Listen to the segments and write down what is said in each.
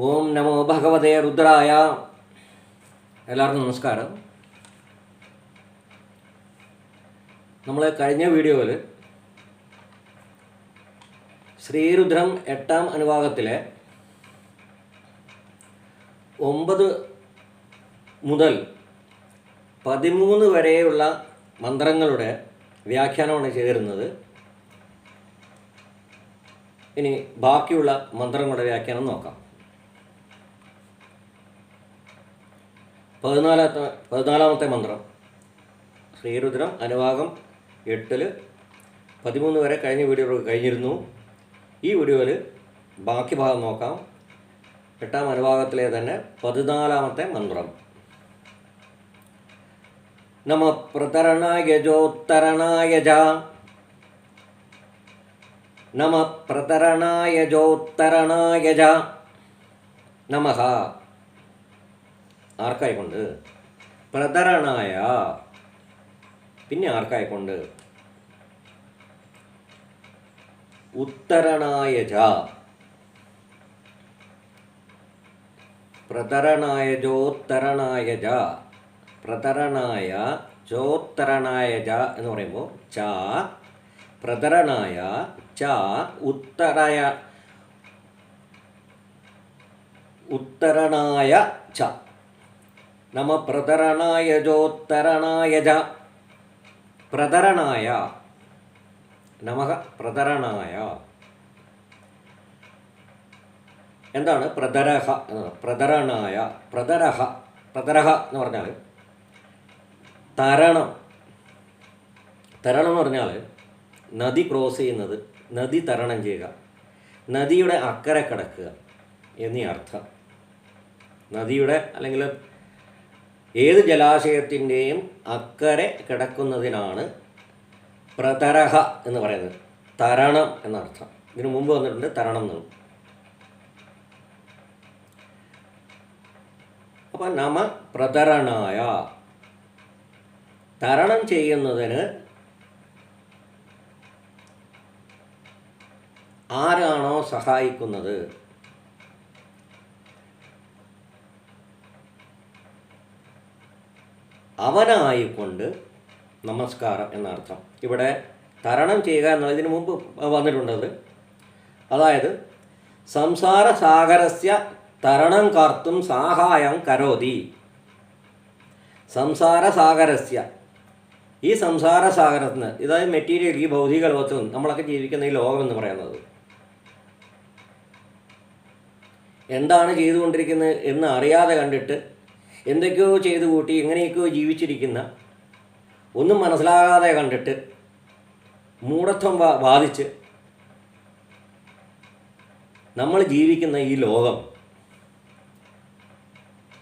ഓം നമോ ഭഗവതേ രുദ്രായ. എല്ലാവർക്കും നമസ്കാരം. നമ്മൾ കഴിഞ്ഞ വീഡിയോയിൽ ശ്രീരുദ്രം എട്ടാം അനുഭാഗത്തിലെ ഒമ്പത് മുതൽ പതിമൂന്ന് വരെയുള്ള മന്ത്രങ്ങളുടെ വ്യാഖ്യാനമാണ് ചെയ്തിരുന്നത്. ഇനി ബാക്കിയുള്ള മന്ത്രങ്ങളുടെ വ്യാഖ്യാനം നോക്കാം. പതിനാലാമത്തെ പതിനാലാമത്തെ മന്ത്രം. ശ്രീരുദ്രം അനുവാകം എട്ടിൽ പതിമൂന്ന് വരെ കഴിഞ്ഞ വീഡിയോ കഴിഞ്ഞിരുന്നു. ഈ വീഡിയോയിൽ ബാക്കി ഭാഗം നോക്കാം. എട്ടാം അനുഭാഗത്തിലെ തന്നെ പതിനാലാമത്തെ മന്ത്രം. നമ പ്രതരണായ ജോത്തരണായ ജ. നമ പ്രതരണായ ജോത്തരണായ ജ. നമഃ ആർക്കായിക്കൊണ്ട്? പ്രതരണായ പിന്നെ ആർക്കായിക്കൊണ്ട്? ഉത്തരണായ പ്രതരണായ ജോത്തരണായ ജ. പ്രതരണായ ജോത്തരണായ ജ എന്ന് പറയുമ്പോൾ ച. പ്രതരണായ ച. ഉത്തരയ ഉത്തരണായ ച. നമ പ്രതരണായ. ജോത്തരണായ ജ പ്രതരണായ നമ പ്രതരണായ. എന്താണ് പ്രതരഹ പ്രതരണായ. പ്രതരഹ. പ്രതരഹ എന്ന് പറഞ്ഞാൽ തരണം. തരണം എന്ന് പറഞ്ഞാൽ നദി ക്രോസ് ചെയ്യുന്നത് നദി തരണം ചെയ്യുക നദിയുടെ അക്കരെ കടക്കുക എന്നീ അർത്ഥം. നദിയുടെ അല്ലെങ്കിൽ ഏത് ജലാശയത്തിന്റെയും അക്കരെ കിടക്കുന്നതിനാണ് പ്രതരഹ എന്ന് പറയുന്നത്. തരണം എന്നർത്ഥം. ഇതിനു മുമ്പ് വന്നിട്ടുണ്ട് തരണം എന്ന് അപ്പൊ നമ പ്രതരണായ. തരണം ചെയ്യുന്നതിന് ആരാണോ സഹായിക്കുന്നത്? അവനായിക്കൊണ്ട് നമസ്കാരം എന്നർത്ഥം. ഇവിടെ തരണം ചെയ്യുക എന്നുള്ളതിന് മുമ്പ് വന്നിട്ടുണ്ടത്. അതായത് സംസാര സാഗരസ്യ തരണം കർത്തും സഹായം കരോതി. സംസാര സാഗരസ്യ ഈ സംസാര സാഗരത്തിന് ഇതായത് മെറ്റീരിയൽ ഈ ഭൗതിക ലോകത്ത് നമ്മളൊക്കെ ജീവിക്കുന്ന ഈ ലോകം എന്ന് പറയുന്നത്. എന്താണ് ചെയ്തുകൊണ്ടിരിക്കുന്നത് എന്ന് അറിയാതെ കണ്ടിട്ട് എന്തൊക്കെയോ ചെയ്തു കൂട്ടി എങ്ങനെയൊക്കെയോ ജീവിച്ചിരിക്കുന്ന ഒന്നും മനസ്സിലാകാതെ കണ്ടിട്ട് മൂഢത്വം ബാധിച്ച് നമ്മൾ ജീവിക്കുന്ന ഈ ലോകം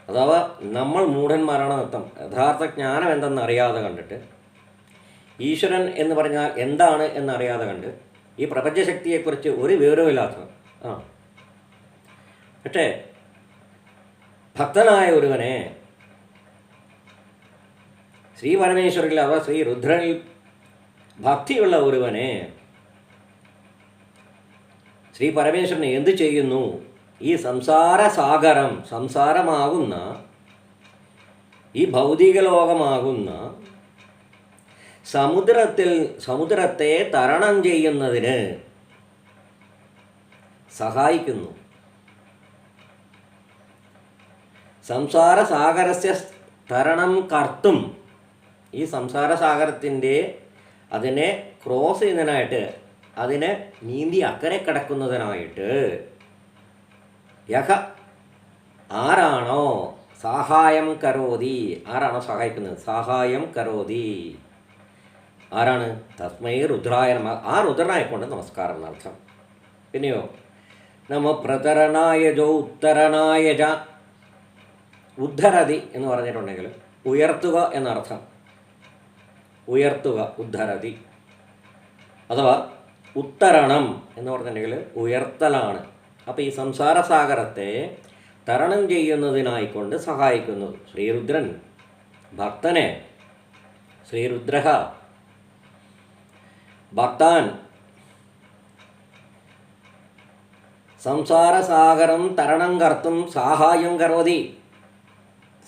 അഥവാ നമ്മൾ മൂഢന്മാരാണ് അർത്ഥം യഥാർത്ഥ ജ്ഞാനം എന്തെന്ന് അറിയാതെ കണ്ടിട്ട് ഈശ്വരൻ എന്ന് പറഞ്ഞാൽ എന്താണ് എന്നറിയാതെ കണ്ട് ഈ പ്രപഞ്ചശക്തിയെക്കുറിച്ച് ഒരു വിവരവും ഇല്ലാത്തത് ആ. പക്ഷേ ഭക്തനായ ഒരുവനെ ശ്രീ പരമേശ്വരിൽ അവ ശ്രീ രുദ്രനിൽ ഭക്തിയുള്ള ഒരുവനെ ശ്രീ പരമേശ്വരൻ എന്ത് ചെയ്യുന്നു? ഈ സംസാര സാഗരം സംസാരമാകുന്ന ഈ ഭൗതിക ലോകമാകുന്ന സമുദ്രത്തിൽ സമുദ്രത്തെ തരണം ചെയ്യുന്നതിന് സഹായിക്കുന്നു. സംസാര സാഗരസ്യ തരണം കർത്തും. ഈ സംസാരസാഗരത്തിന്റെ അതിനെ ക്രോസ് ചെയ്യുന്നതിനായിട്ട് അതിനെ നീന്തി അക്കരെ കിടക്കുന്നതിനായിട്ട് യഹ ആരാണോ സഹായം കരോതി. ആരാണോ സഹായിക്കുന്നത്? സഹായം കരോതി. ആരാണ്? തസ്മൈ രുദ്രായ നമ. ആ രുദ്രനായിക്കൊണ്ട് നമസ്കാരം എന്നർത്ഥം. പിന്നെയോ നമ പ്രതരണായ ജോ ജ ഉദ്ധരതി എന്ന് പറഞ്ഞിട്ടുണ്ടെങ്കിൽ ഉയർത്തുക എന്നർത്ഥം. ഉയർത്തുക ഉദ്ധരതി. അഥവാ ഉത്തരണം എന്ന് പറഞ്ഞിട്ടുണ്ടെങ്കിൽ ഉയർത്തലാണ്. അപ്പോൾ ഈ സംസാരസാഗരത്തെ തരണം ചെയ്യുന്നതിനായിക്കൊണ്ട് സഹായിക്കുന്നു ശ്രീരുദ്രൻ ഭക്തനെ ശ്രീരുദ്ര ഭക്താൻ. സംസാരസാഗരം തരണം കർത്തും സാഹായം കരോതി.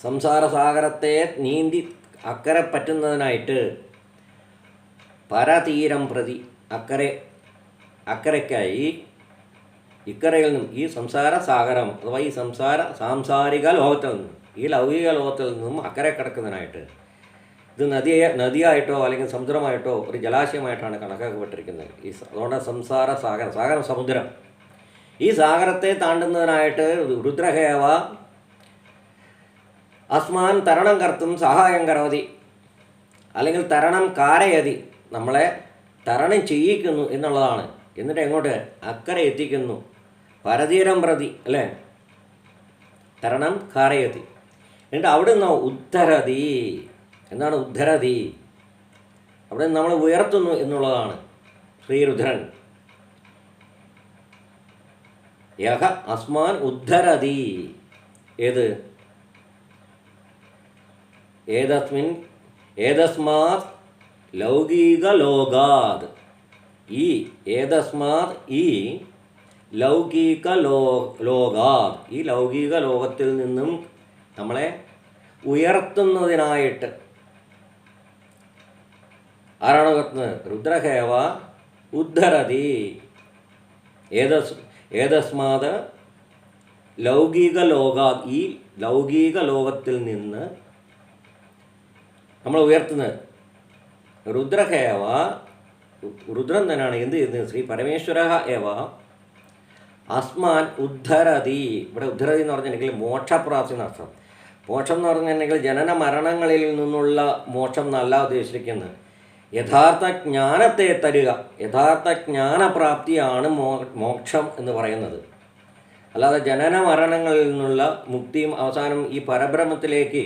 സംസാരസാഗരത്തെ നീന്തി അക്കരെ പറ്റുന്നതിനായിട്ട് പരതീരം പ്രതി അക്കരെ അക്കരയ്ക്കായി ഇക്കരയിൽ നിന്നും ഈ സംസാര സാഗരം അഥവാ ഈ സംസാര സാംസാരിക ലോകത്തിൽ നിന്നും ഈ ലൗകിക ലോകത്തിൽ നിന്നും അക്കരെ കിടക്കുന്നതിനായിട്ട് ഇത് നദിയെ നദിയായിട്ടോ അല്ലെങ്കിൽ സമുദ്രമായിട്ടോ ഒരു ജലാശയമായിട്ടാണ് കണക്കാക്കപ്പെട്ടിരിക്കുന്നത്. ഈ അതുകൊണ്ട് സംസാര സാഗരം സാഗരം സമുദ്രം. ഈ സാഗരത്തെ താണ്ടുന്നതിനായിട്ട് രുദ്രഹേവ അസ്മാൻ തരണം കർത്തും സഹായം കരോതി. അല്ലെങ്കിൽ തരണം കാരയതി. നമ്മളെ തരണം ചെയ്യിക്കുന്നു എന്നുള്ളതാണ്. എന്നിട്ട് എങ്ങോട്ട്? അക്കരെ എത്തിക്കുന്നു. പരതീരം പ്രതി അല്ലേ? തരണം കാരയതി. എന്നിട്ട് അവിടെ നിന്ന് ഉദ്ധരതി. എന്താണ് ഉദ്ധരതി? അവിടെ നമ്മൾ ഉയർത്തുന്നു എന്നുള്ളതാണ്. ശ്രീരുദ്രൻ. യഹ അസ്മാൻ ഉദ്ധരതി. ഏത്? ഏതസ്മിൻ? ഏതസ്മാത് ലൗകിക ലോകാത് ഈ ഏതസ്മാത് ഈ ലൗകിക ലോ ലോകാത് ഈ ലൗകിക ലോകത്തിൽ നിന്നും നമ്മളെ ഉയർത്തുന്നതിനായിട്ട് ആരാണ് ഉയർത്തുന്നത്? രുദ്രഹേവ ഉദ്ധരതി. ഏതസ് ഏതസ്മാത്? ലൗകിക ലോകാത് ഈ ലൗകിക ലോകത്തിൽ നിന്ന് നമ്മൾ ഉയർത്തുന്നത്. രുദ്രഹേവ രുദ്രൻ തന്നെയാണ് എന്ത് ചെയ്യുന്നത്? ശ്രീ പരമേശ്വര ഏവ അസ്മാൻ ഉദ്ധരതി. ഇവിടെ ഉദ്ധരതി എന്ന് പറഞ്ഞിട്ടുണ്ടെങ്കിൽ മോക്ഷപ്രാപ്തി എന്നർത്ഥം മോക്ഷം എന്ന് പറഞ്ഞിട്ടുണ്ടെങ്കിൽ ജനന മരണങ്ങളിൽ നിന്നുള്ള മോക്ഷം എന്നല്ല ഉദ്ദേശിക്കുന്നത് യഥാർത്ഥ ജ്ഞാനത്തെ തരിക യഥാർത്ഥ ജ്ഞാനപ്രാപ്തിയാണ് മോക്ഷം എന്ന് പറയുന്നത്. അല്ലാതെ ജനന മരണങ്ങളിൽ നിന്നുള്ള മുക്തിയും അവസാനം ഈ പരബ്രഹ്മത്തിലേക്ക്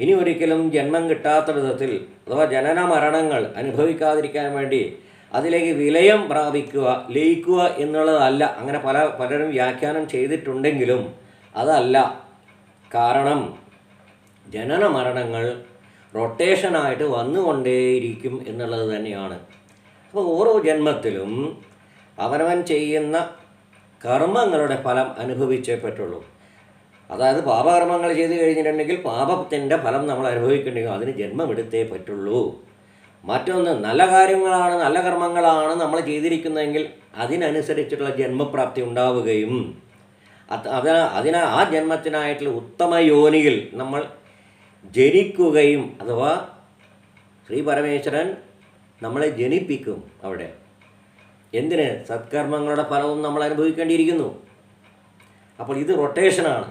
ഇനി ഒരിക്കലും ജന്മം കിട്ടാത്ത വിധത്തിൽ അഥവാ ജനന മരണങ്ങൾ അനുഭവിക്കാതിരിക്കാൻ വേണ്ടി അതിലേക്ക് വിലയം പ്രാപിക്കുക ലയിക്കുക എന്നുള്ളതല്ല. അങ്ങനെ പല പലരും വ്യാഖ്യാനം ചെയ്തിട്ടുണ്ടെങ്കിലും അതല്ല. കാരണം ജനന മരണങ്ങൾ റൊട്ടേഷനായിട്ട് വന്നുകൊണ്ടേയിരിക്കും എന്നുള്ളത് തന്നെയാണ്. അപ്പോൾ ഓരോ ജന്മത്തിലും അവനവൻ ചെയ്യുന്ന കർമ്മങ്ങളുടെ ഫലം അനുഭവിച്ചേ പറ്റുള്ളൂ. അതായത് പാപകർമ്മങ്ങൾ ചെയ്ത് കഴിഞ്ഞിട്ടുണ്ടെങ്കിൽ പാപത്തിന്റെ ഫലം നമ്മൾ അനുഭവിക്കണമെങ്കിൽ അതിന് ജന്മമെടുത്തേ പറ്റുള്ളൂ. മറ്റൊന്ന് നല്ല കാര്യങ്ങളാണ് നല്ല കർമ്മങ്ങളാണ് നമ്മൾ ചെയ്തിരിക്കുന്നതെങ്കിൽ അതിനനുസരിച്ചിട്ടുള്ള ജന്മപ്രാപ്തി ഉണ്ടാവുകയും അത് അതിന് ആ ജന്മത്തിനായിട്ടുള്ള ഉത്തമ യോനിയിൽ നമ്മൾ ജനിക്കുകയും അഥവാ ശ്രീ പരമേശ്വരൻ നമ്മളെ ജനിപ്പിക്കും അവിടെ. എന്തിന്? സത്കർമ്മങ്ങളുടെ ഫലവും നമ്മൾ അനുഭവിക്കേണ്ടിയിരിക്കുന്നു. അപ്പോൾ ഇത് റൊട്ടേഷനാണ്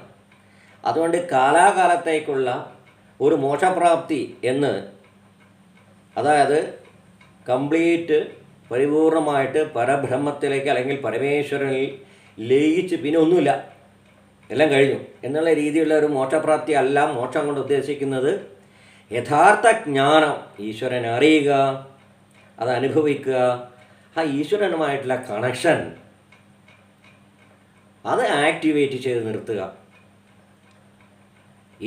അതുകൊണ്ട് കാലാകാലത്തേക്കുള്ള ഒരു മോക്ഷപ്രാപ്തി എന്ന് അതായത് കംപ്ലീറ്റ് പരിപൂർണമായിട്ട് പരബ്രഹ്മത്തിലേക്ക് അല്ലെങ്കിൽ പരമേശ്വരനിൽ ലയിച്ച് പിന്നെ ഒന്നുമില്ല. എല്ലാം കഴിഞ്ഞു. എന്നുള്ള രീതിയിലുള്ള ഒരു മോക്ഷപ്രാപ്തി അല്ല മോക്ഷം കൊണ്ട് ഉദ്ദേശിക്കുന്നത്. യഥാർത്ഥ ജ്ഞാനം ഈശ്വരനെ അറിയുക അത് അനുഭവിക്കുക. ആ ഈശ്വരനുമായിട്ടുള്ള കണക്ഷൻ അത് ആക്ടിവേറ്റ് ചെയ്ത് നിർത്തുക.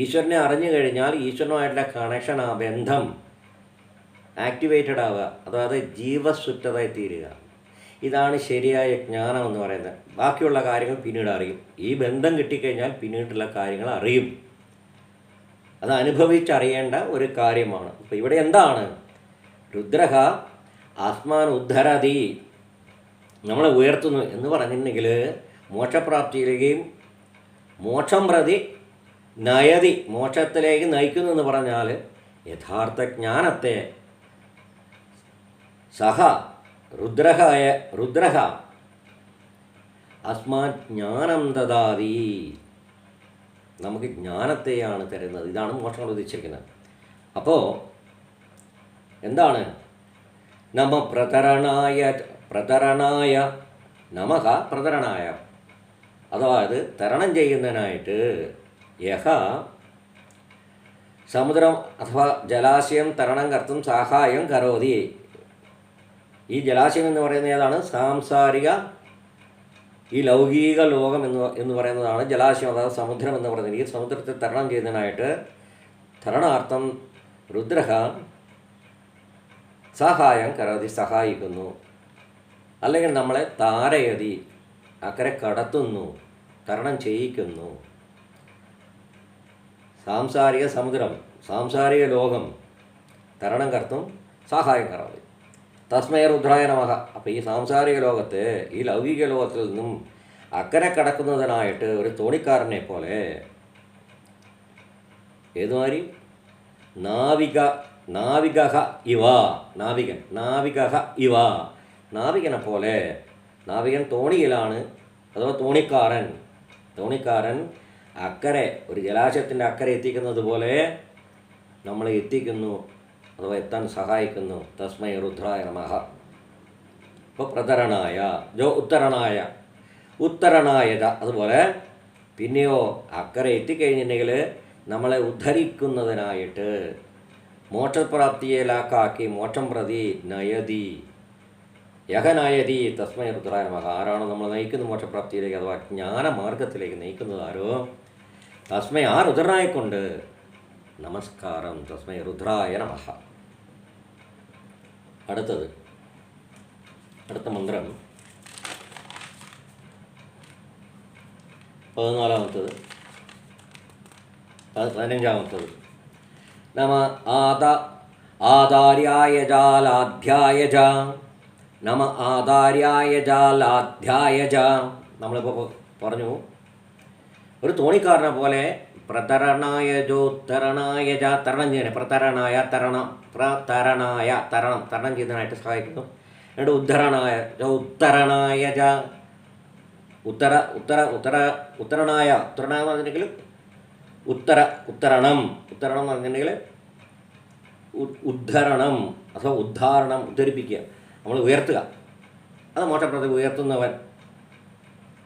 ഈശ്വരനെ അറിഞ്ഞു കഴിഞ്ഞാൽ ഈശ്വരനുമായിട്ടുള്ള കണക്ഷൻ ആ ബന്ധം ആക്ടിവേറ്റഡ് ആവുക അതായത് ജീവസുറ്റതായി തീരുക. ഇതാണ് ശരിയായ ജ്ഞാനം എന്ന് പറയുന്നത്. ബാക്കിയുള്ള കാര്യങ്ങൾ പിന്നീട് അറിയും. ഈ ബന്ധം കിട്ടിക്കഴിഞ്ഞാൽ പിന്നീടുള്ള കാര്യങ്ങൾ അറിയും. അത് അനുഭവിച്ചറിയേണ്ട ഒരു കാര്യമാണ്. അപ്പോൾ ഇവിടെ എന്താണ്? രുദ്രഹ ആത്മാൻ ഉദ്ധരതി നമ്മളെ ഉയർത്തുന്നു എന്ന് പറഞ്ഞിട്ടുണ്ടെങ്കിൽ മോക്ഷപ്രാപ്തിയിലേക്കും മോക്ഷം പ്രതി നയതി മോക്ഷത്തിലേക്ക് നയിക്കുന്നു എന്ന് പറഞ്ഞാൽ യഥാർത്ഥ ജ്ഞാനത്തെ സഹ രുദ്രഹായ രുദ്രഹ അസ്മാത് ജ്ഞാനം ദദാതി. നമുക്ക് ജ്ഞാനത്തെയാണ് തരുന്നത്. ഇതാണ് മോക്ഷം ഉദ്ദേശിക്കുന്നത് അപ്പോൾ എന്താണ്? നമ പ്രതരണായ പ്രതരണായ നമക പ്രതരണായ. അതായത് തരണം ചെയ്യുന്നതിനായിട്ട് യഹ സമുദ്രം അഥവാ ജലാശയം തരണം കർത്തും സഹായം കരോതി. ഈ ജലാശയം എന്ന് പറയുന്നത് ഏതാണ്? സാംസാരിക ഈ ലൗകിക ലോകം എന്ന് എന്ന് പറയുന്നതാണ് ജലാശയം അതായത് സമുദ്രം എന്ന് പറയുന്നത്. ഈ സമുദ്രത്തെ തരണം ചെയ്യുന്നതിനായിട്ട് തരണാർത്ഥം രുദ്രഹ സഹായം കരോതി സഹായിക്കുന്നു. അല്ലെങ്കിൽ നമ്മളെ താരയതി അക്കരെ കടത്തുന്നു തരണം ചെയ്യിക്കുന്നു. സാംസാരിക സമുദ്രം സാംസാരിക ലോകം തരണം കർത്തും സഹായം കറാവ് തസ്മയ രുദ്രായ നമഃ. അപ്പോൾ ഈ സാംസാരിക ലോകത്ത് ഈ ലൗകിക ലോകത്തിൽ നിന്നും അക്കരെ കടക്കുന്നതിനായിട്ട് ഒരു തോണിക്കാരനെ പോലെ ഏതുമാതിരി നാവിക നാവികഹ ഇവ. നാവികൻ നാവികഹ ഇവ. നാവികനെ പോലെ നാവികൻ തോണിയിലാണ് അഥവാ തോണിക്കാരൻ. തോണിക്കാരൻ അക്കരെ ഒരു ജലാശയത്തിന്റെ അക്കരെ എത്തിക്കുന്നത് പോലെ നമ്മളെ എത്തിക്കുന്നു അഥവാ എത്താൻ സഹായിക്കുന്നു. തസ്മൈ രുദ്രായ നമഹ ഇപ്പോൾ പ്രതരണായ ജോ ഉത്തരണായ. ഉത്തരണായ അതുപോലെ പിന്നെയോ അക്കരെ എത്തിക്കഴിഞ്ഞിട്ടുണ്ടെങ്കിൽ നമ്മളെ ഉദ്ധരിക്കുന്നതിനായിട്ട് മോക്ഷപ്രാപ്തിയിലാക്കാക്കി മോക്ഷം പ്രതി നയതി. യഹനയതി തസ്മയ രുദ്രായ നമഃ. ആരാണോ നമ്മൾ നയിക്കുന്നത്? മോക്ഷപ്രാപ്തിയിലേക്ക് അഥവാ ജ്ഞാനമാർഗത്തിലേക്ക് നയിക്കുന്നത് ആരോ? തസ്മൈ ആ രുദ്രനായിക്കൊണ്ട് നമസ്കാരം തസ്മൈ രുദ്രായ നമ. അടുത്തത് അടുത്ത മന്ത്രം. പതിനാലാമത്തത്. പതിനഞ്ചാമത്തത്. നമ ആദ ആധാര്യായ ജാലാധ്യായ ജ. നമ ആധാര്യായ ജാലാധ്യായ ജ. നമ്മളിപ്പോൾ പറഞ്ഞു. ഒരു തോണിക്കാരനെ പോലെ പ്രതരണായ ജോത്തരണായ ജാ തരണം ചെയ്യണേ. പ്രതരണായ തരണം പ്രതരണായ തരണം. തരണം ചെയ്യുന്നതിനായിട്ട് സഹായിക്കുന്നു. എന്നിട്ട് ഉദ്ധരണായ ജ ഉത്തരണായ ജ. ഉത്തര ഉത്തര ഉത്തര ഉത്തരണായ. ഉത്തരണായ എന്ന് പറഞ്ഞിട്ടുണ്ടെങ്കിൽ ഉത്തര ഉത്തരണം. ഉത്തരണം എന്ന് പറഞ്ഞിട്ടുണ്ടെങ്കിൽ ഉദ്ധരണം. അഥവാ ഉദ്ധാരണം ഉദ്ധരിപ്പിക്കുക. നമ്മൾ ഉയർത്തുക. അത് മോശപ്രതി ഉയർത്തുന്നവൻ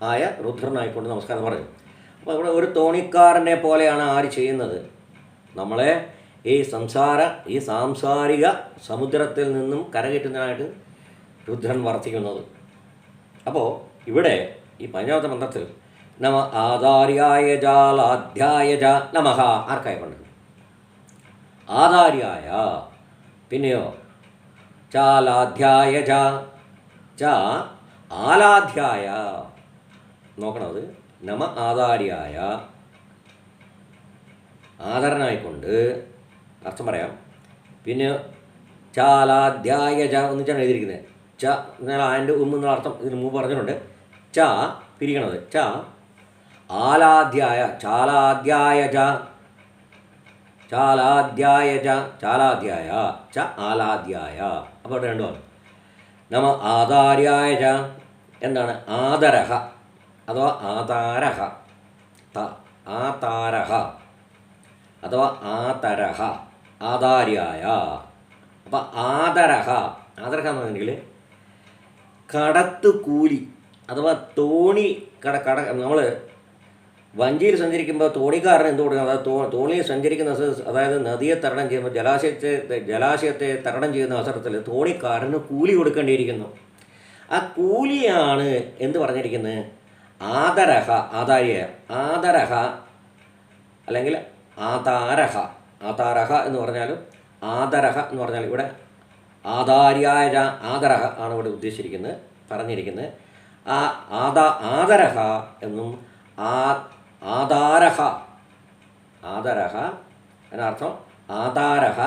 ആയ രുദ്രനായിക്കൊണ്ട് നമസ്കാരം പറഞ്ഞു അപ്പോൾ ഇവിടെ ഒരു തോണിക്കാരനെ പോലെയാണ് ആര് ചെയ്യുന്നത്? നമ്മളെ ഈ സംസാര ഈ സാംസാരിക സമുദ്രത്തിൽ നിന്നും കരകയറ്റുന്നതിനായിട്ട് രുദ്രൻ വർത്തിക്കുന്നത്. അപ്പോൾ ഇവിടെ ഈ പഞ്ചാമത്തെ മന്ത്രത്തിൽ നമ ആധാര്യായ ജാലാധ്യായ ജ ആർക്കായി പണ്ട് ആധാര്യായ പിന്നെയോ? ചാലാധ്യായ ച ആലാധ്യായ. നോക്കണത് നമ ആധാരിയായ ആദരനായിക്കൊണ്ട് അർത്ഥം പറയാം. പിന്നെ ചാലാധ്യായ ച ഒന്നിച്ചാണ് എഴുതിയിരിക്കുന്നത് ച എന്നാൽ ആന്റെ ഉം എന്നുള്ള അർത്ഥം ഇതിന് മുമ്പ് പറഞ്ഞിട്ടുണ്ട്. ച പിരിക്കണത്. ച ആലാധ്യായ ചാലാധ്യായ ച ചാലാധ്യായ ച ചാലാധ്യായ ച ആലാധ്യായ അപ്പോൾ രണ്ടുമാണ്. രണ്ടു നമ ആധാര്യായ ച എന്താണ്? ആദരഹ. അഥവാ ആതാരഹ. ത ആതാരഹ. അഥവാ ആതരഹ. ആധാര്യായ. അപ്പം ആദരഹ ആദരഹ എന്ന് പറഞ്ഞിട്ടുണ്ടെങ്കിൽ കടത്ത് കൂലി അഥവാ തോണി കട കട നമ്മൾ വഞ്ചിയിൽ സഞ്ചരിക്കുമ്പോൾ തോണിക്കാരൻ എന്ത് കൊടുക്കണം? അതായത് തോണിയിൽ സഞ്ചരിക്കുന്ന അതായത് നദിയെ തരണം ചെയ്യുമ്പോൾ ജലാശയത്തെ ജലാശയത്തെ തരണം ചെയ്യുന്ന അവസരത്തിൽ തോണിക്കാരന് കൂലി കൊടുക്കേണ്ടിയിരിക്കുന്നു. ആ കൂലിയാണ് എന്ത് പറഞ്ഞിരിക്കുന്നത് ആദരഹ ആദാര്യ ആദരഹ അല്ലെങ്കിൽ ആതാരഹ ആതാരഹ എന്ന് പറഞ്ഞാലും ആദരഹ എന്ന് പറഞ്ഞാൽ ഇവിടെ ആദാര്യായ ആദരഹ ആണ് ഇവിടെ ഉദ്ദേശിച്ചിരിക്കുന്നത് പറഞ്ഞിരിക്കുന്നത്. ആ ആദാ ആദരഹ എന്നും ആ ആദാരഹ ആദരഹ എന്നർത്ഥം ആധാരഹ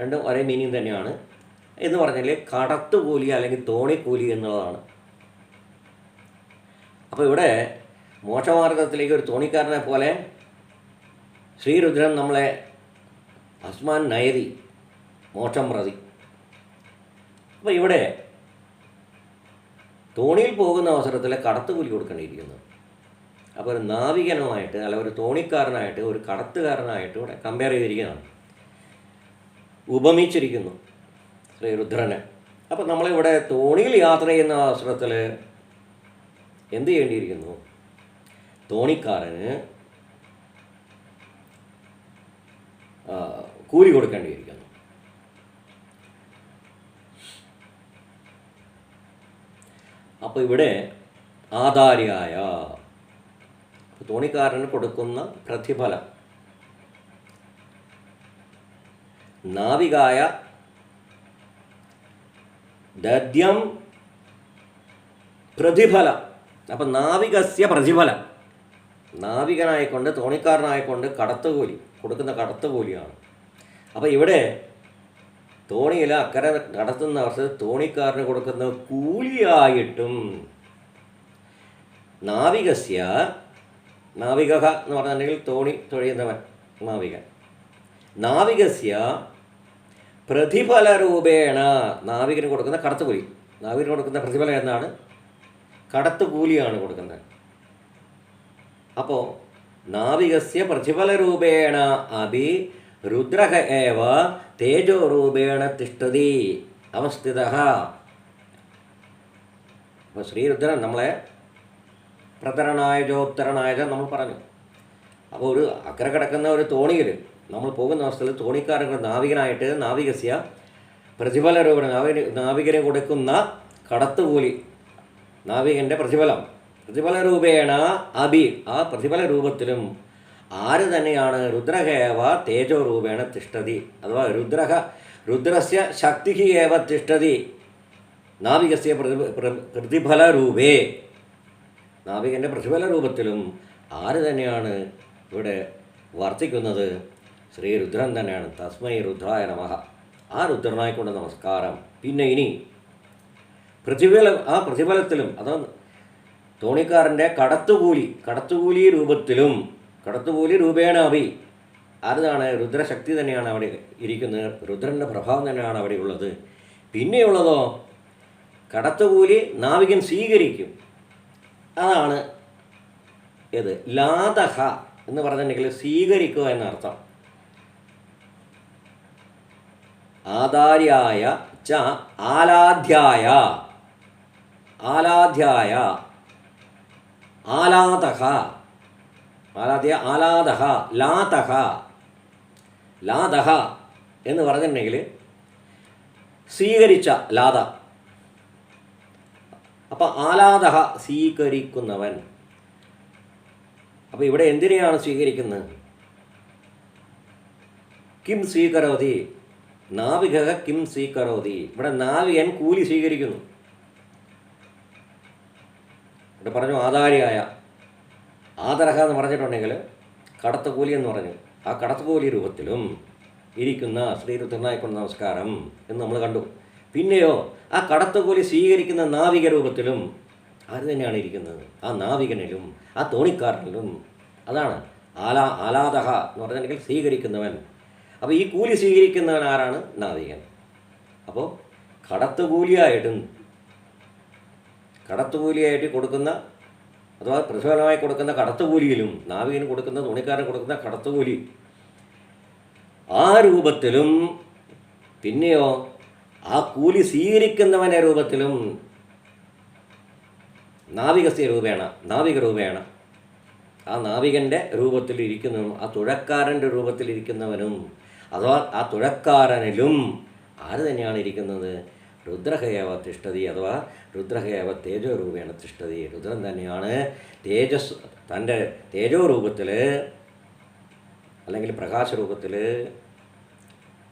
രണ്ടും ഒരേ മീനിങ് തന്നെയാണ്. എന്ന് പറഞ്ഞാൽ കടത്തുകൂലി അല്ലെങ്കിൽ തോണിക്കൂലി എന്നുള്ളതാണ്. അപ്പോൾ ഇവിടെ മോക്ഷമാർഗത്തിലേക്ക് ഒരു തോണിക്കാരനെ പോലെ ശ്രീരുദ്രൻ നമ്മളെ അസ്മാൻ നയതി മോക്ഷം പ്രതി. അപ്പോൾ ഇവിടെ തോണിയിൽ പോകുന്ന അവസരത്തിൽ കടത്തുകൂലി കൊടുക്കേണ്ടിയിരിക്കുന്നു. അപ്പോൾ ഒരു നാവികനുമായിട്ട് അല്ല ഒരു തോണിക്കാരനായിട്ട് ഒരു കടത്തുകാരനായിട്ട് ഇവിടെ കമ്പയർ ചെയ്തിരിക്കുന്നതാണ് ഉപമിച്ചിരിക്കുന്നു ശ്രീരുദ്രനെ. അപ്പോൾ നമ്മളിവിടെ തോണിയിൽ യാത്ര ചെയ്യുന്ന അവസരത്തിൽ എന്ത് ചെയ്യേണ്ടിയിരിക്കുന്നു? തോണിക്കാരന് കൂലി കൊടുക്കേണ്ടിയിരിക്കുന്നു. അപ്പോൾ ഇവിടെ ആധാരിയായ തോണിക്കാരന് കൊടുക്കുന്ന പ്രതിഫലം. നാവികായ ദദ്യം പ്രതിഫലം. അപ്പം നാവികസ്യ പ്രതിഫലം. നാവികനായിക്കൊണ്ട് തോണിക്കാരനായിക്കൊണ്ട് കടത്തുകൂലി കൊടുക്കുന്ന കടത്തുകൂലിയാണ്. അപ്പോൾ ഇവിടെ തോണിയിൽ അക്കരെ നടത്തുന്നവർക്ക് തോണിക്കാരന് കൊടുക്കുന്ന കൂലിയായിട്ടും നാവികസ്യ നാവിക എന്ന് പറഞ്ഞിട്ടുണ്ടെങ്കിൽ തോണി തുഴയുന്നവൻ നാവികൻ. നാവികസ്യ പ്രതിഫലരൂപേണ നാവികന് കൊടുക്കുന്ന കടത്തുകൂലി. നാവികന് കൊടുക്കുന്ന പ്രതിഫലം എന്നാണ് കടത്തുകൂലിയാണ് കൊടുക്കുന്നത്. അപ്പോൾ നാവികസ്യ പ്രതിഫലരൂപേണ അഭി രുദ്രഹ ഏവ തേജോരൂപേണ തിഷ്ടതി അവസ്ഥിത. അപ്പോൾ ശ്രീരുദ്രൻ നമ്മളെ പ്രതരണായ ജോത്തരണായ നമ്മൾ പറഞ്ഞു. അപ്പോൾ ഒരു അക്കരെ കിടക്കുന്ന ഒരു തോണിയിൽ നമ്മൾ പോകുന്ന അവസ്ഥയിൽ തോണിക്കാരൻ നാവികനായിട്ട് നാവികസ്യ പ്രതിഫല രൂപ നാവിക നാവികന് കൊടുക്കുന്ന കടത്തുകൂലി നാവികന്റെ പ്രതിഫലം. പ്രതിഫല രൂപേണ അഭി ആ പ്രതിഫല രൂപത്തിലും ആര് തന്നെയാണ് രുദ്രഹേവ തേജോ രൂപേണ തിഷ്ടതി അഥവാ രുദ്രഹ രുദ്രസ്യ ശക്തി ഏവ തിഷ്ടതി നാവികസ്യ പ്രതി പ്രതിഫല രൂപേ നാവികന്റെ പ്രതിഫല രൂപത്തിലും ആര് തന്നെയാണ് ഇവിടെ വർത്തിക്കുന്നത്? ശ്രീ രുദ്രൻ തന്നെയാണ്. തസ്മൈ രുദ്രായ നമഹ ആ രുദ്രനായിക്കൊണ്ട് നമസ്കാരം. പിന്നെ ഇനി പ്രതിഫലം ആ പ്രതിഫലത്തിലും അതാണ് തോണിക്കാരന്റെ കടത്തുകൂലി കടത്തുകൂലി രൂപത്തിലും കടത്തുകൂലി രൂപേണ അഭി ആരതാണ് രുദ്രശക്തി തന്നെയാണ് അവിടെ ഇരിക്കുന്നത് രുദ്രന്റെ പ്രഭാവം തന്നെയാണ് അവിടെ ഉള്ളത്. പിന്നെയുള്ളതോ കടത്തുകൂലി നാവികൻ സ്വീകരിക്കും. അതാണ് ഏത് ലാതഹ എന്ന് പറഞ്ഞിട്ടുണ്ടെങ്കിൽ സ്വീകരിക്കുക എന്നർത്ഥം. ആദാര്യായ ച ആലാധ്യായ. ആലാധ്യായ. ആലാതഹ. ആലാധ്യ ആലാദഹ ലാതഹ. ലാതഹ എന്ന് പറഞ്ഞിട്ടുണ്ടെങ്കിൽ സ്വീകരിച്ച ലാത. അപ്പം ആലാദഹ സ്വീകരിക്കുന്നവൻ. അപ്പോൾ ഇവിടെ എന്തിനെയാണ് സ്വീകരിക്കുന്നത്? കിം സ്വീകരോതി. നാവിക കിം സ്വീകരോതി. ഇവിടെ നാവികൻ കൂലി സ്വീകരിക്കുന്നു. ഇവിടെ പറഞ്ഞു ആധാരിയായ ആദരഹ എന്ന് പറഞ്ഞിട്ടുണ്ടെങ്കിൽ കടത്തുകൂലി എന്ന് പറഞ്ഞു. ആ കടത്തുകൂലി രൂപത്തിലും ഇരിക്കുന്ന ശ്രീ ശ്രീരുദ്രനായിക്കൊണ്ട് നമസ്കാരം എന്ന് നമ്മൾ കണ്ടു. പിന്നെയോ ആ കടത്തുകൂലി സ്വീകരിക്കുന്ന നാവിക രൂപത്തിലും ആര് തന്നെയാണ് ഇരിക്കുന്നത്? ആ നാവികനിലും ആ തോണിക്കാരനിലും അതാണ് ആലാ ആലാദഹ എന്ന് പറഞ്ഞിട്ടുണ്ടെങ്കിൽ സ്വീകരിക്കുന്നവൻ. അപ്പോൾ ഈ കൂലി സ്വീകരിക്കുന്നവൻ ആരാണ്? നാവികൻ. അപ്പോൾ കടത്തുകൂലിയായിട്ടും കടത്തുകൂലിയായിട്ട് കൊടുക്കുന്ന അഥവാ പ്രതിഫലമായി കൊടുക്കുന്ന കടത്തുകൂലിയിലും നാവികന് കൊടുക്കുന്ന തുണിക്കാരൻ കൊടുക്കുന്ന കടത്തുകൂലി ആ രൂപത്തിലും പിന്നെയോ ആ കൂലി സ്വീകരിക്കുന്നവന്റെ രൂപത്തിലും നാവികസ്യ രൂപേണ നാവിക രൂപേണ. ആ നാവികന്റെ രൂപത്തിൽ ഇരിക്കുന്നവനും ആ തുഴക്കാരന്റെ രൂപത്തിലിരിക്കുന്നവനും അഥവാ ആ തുഴക്കാരനിലും ആര് തന്നെയാണ് ഇരിക്കുന്നത്? രുദ്രഹേവ തിഷ്ടതി അഥവാ രുദ്രഹയവ തേജോ രൂപേണ തിഷ്ടതി രുദ്രൻ തന്നെയാണ് തേജസ് തന്റെ തേജോ രൂപത്തിൽ അല്ലെങ്കിൽ പ്രകാശ രൂപത്തിൽ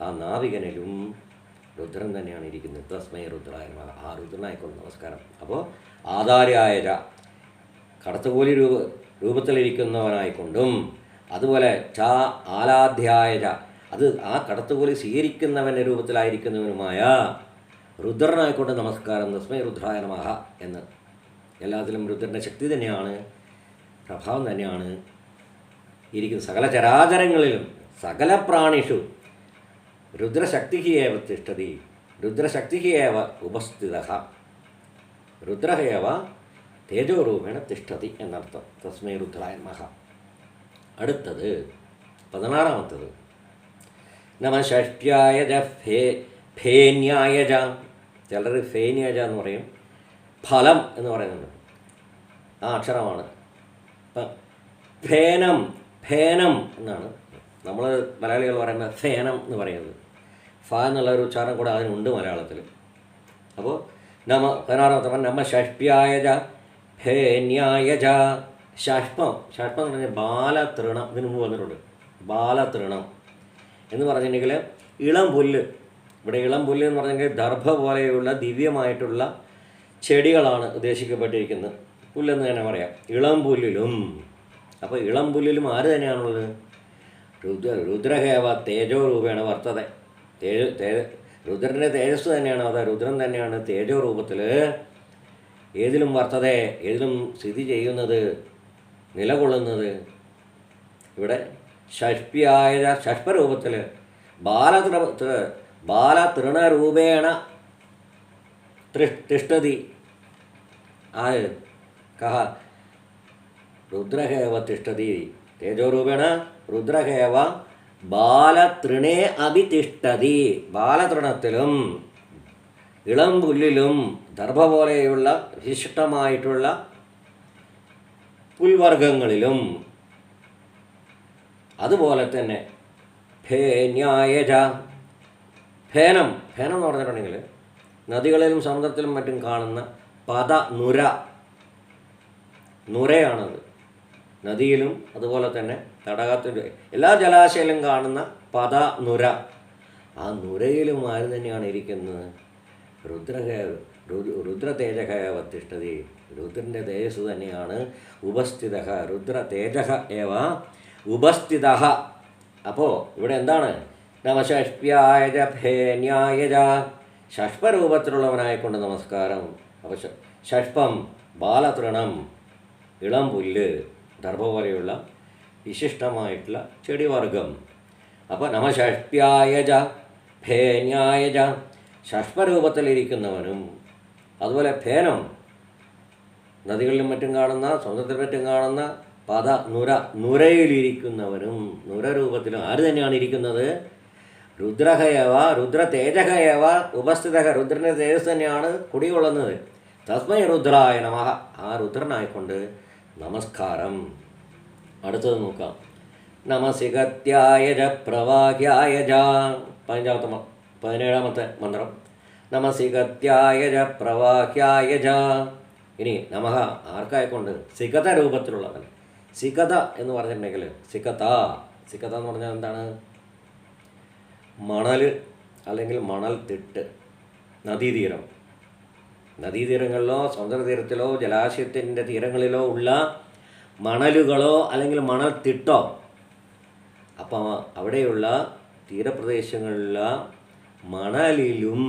ആ നാവികനിലും രുദ്രൻ തന്നെയാണ് ഇരിക്കുന്നത്. തസ്മയ രുദ്രായ. ആ രുദ്രനായിക്കൊണ്ട് നമസ്കാരം. അപ്പോൾ ആധാര്യായ കടത്തുകൂലി രൂപ രൂപത്തിലിരിക്കുന്നവനായിക്കൊണ്ടും അതുപോലെ ച ആലാധ്യായ അത് ആ കടത്തുകൂലി സ്വീകരിക്കുന്നവന്റെ രൂപത്തിലായിരിക്കുന്നവനുമായ രുദ്രനായിക്കൊണ്ട് നമസ്കാരം തസ്മൈ രുദ്രായ നമഹ എന്ന്. എല്ലാത്തിലും രുദ്രന്റെ ശക്തി തന്നെയാണ് പ്രഭാവം തന്നെയാണ്. ഇരിക്കുന്ന സകല ചരാചരങ്ങളിലും സകല പ്രാണിഷു രുദ്രശക്തി ഏവ തിഷ്ടതി രുദ്രശക്തി ഏവ ഉപസ്ഥിത രുദ്ര ഏവ തേജോരൂപേണ തിഷ്ടതി എന്നർത്ഥം. തസ്മൈ രുദ്രായ മഹ അടുത്തത് പതിനാറാമത്തത്. നമ ഷഷ്ട്യായ ഫേ ഫേന്യായ ചിലർ ഫേനിയജ എന്ന് പറയും. ഫലം എന്ന് പറയുന്നുണ്ട്. ആ അക്ഷരമാണ്. ഇപ്പം ഫേനം ഫേനം എന്നാണ്. നമ്മൾ മലയാളികൾ പറയുന്നത് ഫേനം എന്ന് പറയുന്നത്. ഫ എന്നുള്ള ഒരു ഉച്ചാരണം കൂടെ അതിനുണ്ട് മലയാളത്തിൽ. അപ്പോൾ നമ പതിനാറാമത്തെ നമ്മ ഷഷ്പ്യായജ ഫേന്യായജ. ഷഷ്പം ഷഷ്പം എന്ന് പറഞ്ഞാൽ ബാലതൃണം. ഇതിന് മുമ്പ് വന്നിട്ടുണ്ട്. ബാലതൃണം. എന്ന് പറഞ്ഞിട്ടുണ്ടെങ്കിൽ ഇളം പുല്ല്. ഇവിടെ ഇളം പുല്ല് എന്ന് പറഞ്ഞെങ്കിൽ ദർഭ പോലെയുള്ള ദിവ്യമായിട്ടുള്ള ചെടികളാണ് ഉദ്ദേശിക്കപ്പെട്ടിരിക്കുന്നത്. പുല്ലെന്ന് തന്നെ പറയാം. ഇളം പുല്ലിലും. അപ്പോൾ ഇളം പുല്ലിലും ആര് തന്നെയാണുള്ളത്? രുദ്ര രുദ്രഹേവ തേജോ രൂപേണ വർത്തത തേജ തേ രുദ്രന്റെ തേജസ് തന്നെയാണ്. അത് രുദ്രൻ തന്നെയാണ് തേജോ രൂപത്തിൽ ഏതിലും വർത്തത ഏതിലും സ്ഥിതി ചെയ്യുന്നത് നിലകൊള്ളുന്നത്. ഇവിടെ ഷഷ്പിയായ ഷഷ്പരൂപത്തിൽ ബാലതൃ തൃ- ബാലതൃണരൂപേണ തൃ- തിഷ്ഠതി ആര് കഹ. രുദ്രഹേവ തിഷ്ഠതി. തേജോരൂപേണ രുദ്രഹേവ ബാലതൃണേ അഭിതിഷ്ഠതി. ബാലതൃണത്തിലും ഇളം പുല്ലിലും ദർഭ പോലെയുള്ള വിശിഷ്ടമായിട്ടുള്ള പുൽവർഗങ്ങളിലും അതുപോലെ തന്നെ ഫേന്യായജ ഫേനം ഫേനം എന്ന് പറഞ്ഞിട്ടുണ്ടെങ്കിൽ നദികളിലും സമുദ്രത്തിലും മറ്റും കാണുന്ന പദ നുര. നുരയാണത്. നദിയിലും അതുപോലെ തന്നെ തടാകത്തിന്റെ എല്ലാ ജലാശയിലും കാണുന്ന പദ നുര. ആ നുരയിലും ആര് തന്നെയാണ് ഇരിക്കുന്നത്? രുദ്രകേവ് രുദ്ര തേജഹ തിഷ്ഠതി രുദ്രന്റെ തേജസ് തന്നെയാണ് ഉപസ്ഥിത രുദ്ര തേജഹ ഏവ? ഉപസ്ഥിത അപ്പോൾ ഇവിടെ എന്താണ്? നമശഷ്പ്യായജ ഭേന്യായജ ഷഷ്പരൂപത്തിലുള്ളവനായിക്കൊണ്ട് നമസ്കാരം അപ്പോൾ ഷഷ്പം ബാലതൃണം ഇളം പുല്ല് ദർഭ പോലെയുള്ള വിശിഷ്ടമായിട്ടുള്ള ചെടിവർഗം. അപ്പോൾ നമഷഷ്പ്യായജ ഭേന്യായജ ഷഷ്പരൂപത്തിലിരിക്കുന്നവനും അതുപോലെ ഫേനം നദികളിലും മറ്റും കാണുന്ന സമുദ്രത്തിലും മറ്റും കാണുന്ന പദ നുര നുരയിലിരിക്കുന്നവനും നുര രൂപത്തിലും ആര് തന്നെയാണ് ഇരിക്കുന്നത്? രുദ്രഹയവ രുദ്ര തേജഹയവ ഉപസ്ഥിത രുദ്രന്റെ തേജസ് തന്നെയാണ് കുടികൊള്ളുന്നത്. തസ്മൈ രുദ്രായ നമ. ആ രുദ്രനായിക്കൊണ്ട് നമസ്കാരം. അടുത്തത് നോക്കാം. നമസികത്യായജ പ്രവാഹ്യായ പതിനഞ്ചാമത്തെ മ- പതിനേഴാമത്തെ മന്ത്രം. നമസികത്യായജ പ്രവാഹ്യായ ഇനി നമഹ ആർക്കായിക്കൊണ്ട്? സികത രൂപത്തിലുള്ളവൻ. സികത എന്ന് പറഞ്ഞിട്ടുണ്ടെങ്കിൽ സികത. സികത എന്ന് പറഞ്ഞാൽ എന്താണ്? മണൽ അല്ലെങ്കിൽ മണൽ തിട്ട് നദീതീരം. നദീതീരങ്ങളിലോ സമുദ്രതീരത്തിലോ ജലാശയത്തിന്റെ തീരങ്ങളിലോ ഉള്ള മണലുകളോ അല്ലെങ്കിൽ മണൽ തിട്ടോ അപ്പം അവിടെയുള്ള തീരപ്രദേശങ്ങളിലുള്ള മണലിലും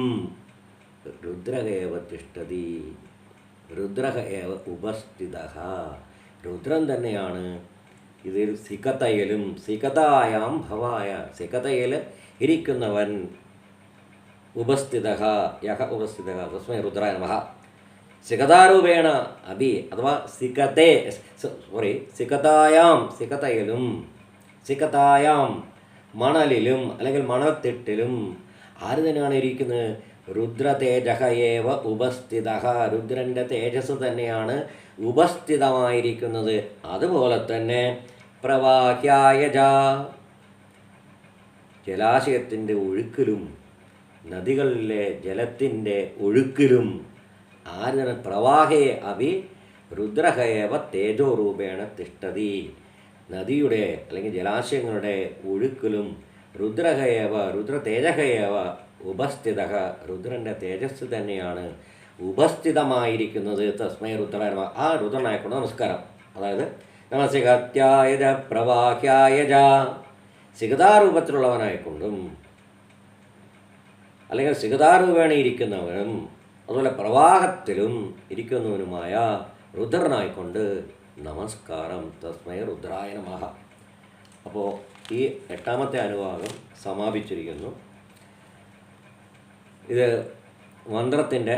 രുദ്രഹേവ തിഷ്ഠതി രുദ്രഹേവ ഉപസ്ഥിത. രുദ്രൻ തന്നെയാണ് ഇതിൽ സികതയിലും സികതായാം ഭവായ സികതയിൽ ഇരിക്കുന്നവൻ ഉപസ്ഥിത യഹ ഉപസ്ഥിത തസ്മൈ രുദ്രായ നമ. സികതാരൂപേണ അഭി അഥവാ സികതേ സോറി സികതായാം സികതയിലും സികതായാം മണലിലും അല്ലെങ്കിൽ മണൽത്തിട്ടിലും. ആര് തന്നെയാണ് ഇരിക്കുന്നത്? രുദ്ര തേജഹയേവ ഉപസ്ഥിത. രുദ്രന്റെ തേജസ് തന്നെയാണ് ഉപസ്ഥിതമായിരിക്കുന്നത്. അതുപോലെ തന്നെ പ്രവാഹ്യായജ. ജലാശയത്തിന്റെ ഒഴുക്കിലും നദികളിലെ ജലത്തിന്റെ ഒഴുക്കിലും പ്രവാഹയെ പ്രവാഹേ അഭി തേജോ രൂപേണ തിഷ്ടതി നദിയുടെ അല്ലെങ്കിൽ ജലാശയങ്ങളുടെ ഒഴുക്കിലും രുദ്രഹേവ രുദ്ര തേജഹേവ ഉപസ്ഥിത. രുദ്രന്റെ തേജസ് തന്നെയാണ് ഉപസ്ഥിതമായിരിക്കുന്നത്. തസ്മൈ രുദ്രായ നമഃ. ആ രുദ്രനായിക്കൊണ്ട് നമസ്കാരം. അതായത് നമസികത്യായജ പ്രവാഹ്യായജ സിഗതാരൂപത്തിലുള്ളവനായിക്കൊണ്ടും അല്ലെങ്കിൽ സിഗതാരൂപേണ ഇരിക്കുന്നവനും അതുപോലെ പ്രവാഹത്തിലും ഇരിക്കുന്നവനുമായ രുദ്രനായിക്കൊണ്ട് നമസ്കാരം. തസ്മയ രുദ്രായ നമഃ. അപ്പോൾ ഈ എട്ടാമത്തെ അനുഭാഗം സമാപിച്ചിരിക്കുന്നു. ഇത് മന്ത്രത്തിന്റെ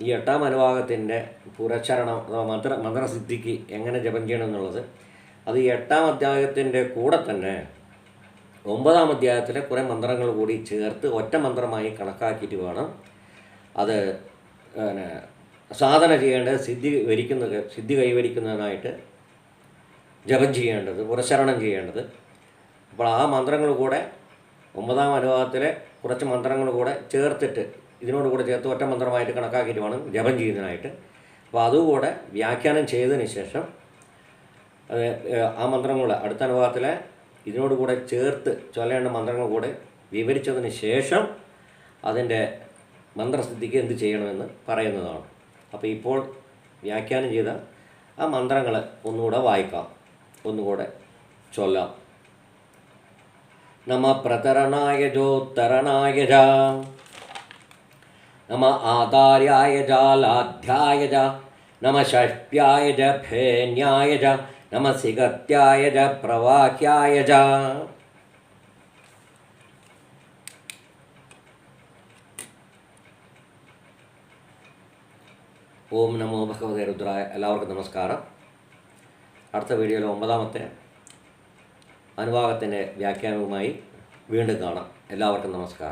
ഈ എട്ടാം അനുഭാഗത്തിന്റെ പുരച്ചരണം അഥവാ മന്ത്ര മന്ത്രസിദ്ധിക്ക് എങ്ങനെ ജപം ചെയ്യണം എന്നുള്ളത് അത് ഈ എട്ടാം അധ്യായത്തിന്റെ കൂടെ തന്നെ ഒമ്പതാം അധ്യായത്തിലെ കുറേ മന്ത്രങ്ങൾ കൂടി ചേർത്ത് ഒറ്റ മന്ത്രമായി കണക്കാക്കിയിട്ട് വേണം അത് പിന്നെ സാധന ചെയ്യേണ്ടത് സിദ്ധി വരിക്കുന്ന സിദ്ധി കൈവരിക്കുന്നതിനായിട്ട് ജപം ചെയ്യേണ്ടത് പുരശരണം ചെയ്യേണ്ടത്. അപ്പോൾ ആ മന്ത്രങ്ങൾ കൂടെ ഒമ്പതാം അനുഭവത്തിലെ കുറച്ച് മന്ത്രങ്ങൾ കൂടെ ചേർത്തിട്ട് ഇതിനോട് കൂടെ ചേർത്ത് ഒറ്റ മന്ത്രമായിട്ട് കണക്കാക്കിയിട്ട് വേണം ജപം ചെയ്യുന്നതിനായിട്ട്. അപ്പോൾ അതുകൂടെ വ്യാഖ്യാനം ചെയ്തതിന് ശേഷം ആ മന്ത്രങ്ങളുടെ അടുത്ത അനുഭവത്തിലെ ഇതിനോട് കൂടെ ചേർത്ത് ചൊല്ലേണ്ട മന്ത്രങ്ങൾ കൂടെ വിവരിച്ചതിന് ശേഷം അതിന്റെ മന്ത്രസിദ്ധിക്ക് എന്ത് ചെയ്യണമെന്ന് പറയുന്നതാണ്. അപ്പോൾ ഇപ്പോൾ വ്യാഖ്യാനം ചെയ്ത ആ മന്ത്രങ്ങൾ ഒന്നുകൂടെ വായിക്കാം. ഒന്നുകൂടെ ചൊല്ലാം. നമ പ്രതരണായ ജോത്തരണായ നമ ആധാര്യായ ജാലാധ്യായ നമ ഷഷ്ട്യായ ജ ഫേന്യായ ജ. നമ ഗത്യായ പ്രവാഹ്യായ ഓം നമോ ഭഗവതേ രുദ്രായ. എല്ലാവർക്കും നമസ്കാരം. അടുത്ത വീഡിയോയിൽ ഒമ്പതാമത്തെ അനുഭാഗത്തിന്റെ വ്യാഖ്യാനവുമായി വീണ്ടും കാണാം. എല്ലാവർക്കും നമസ്കാരം.